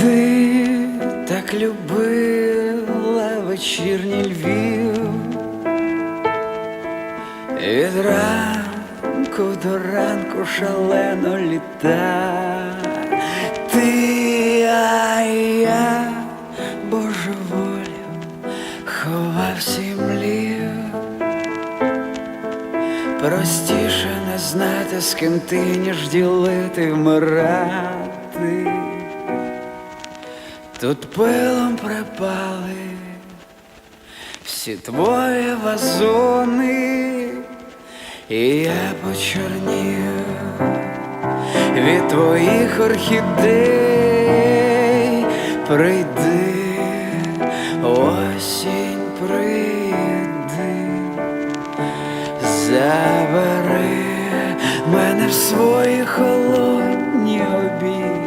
Ти так любила вечірній Львів, від ранку до ранку шалено літа. Ти, а я божеволів, ховався і млів. Простіше не знати, з ким ти, ніж ділити, вмирати. Тут пилом припали всі твої вазони, і я почорнів від твоїх орхідей прийди, осінь прийди, забери мене в свої холодні обіди.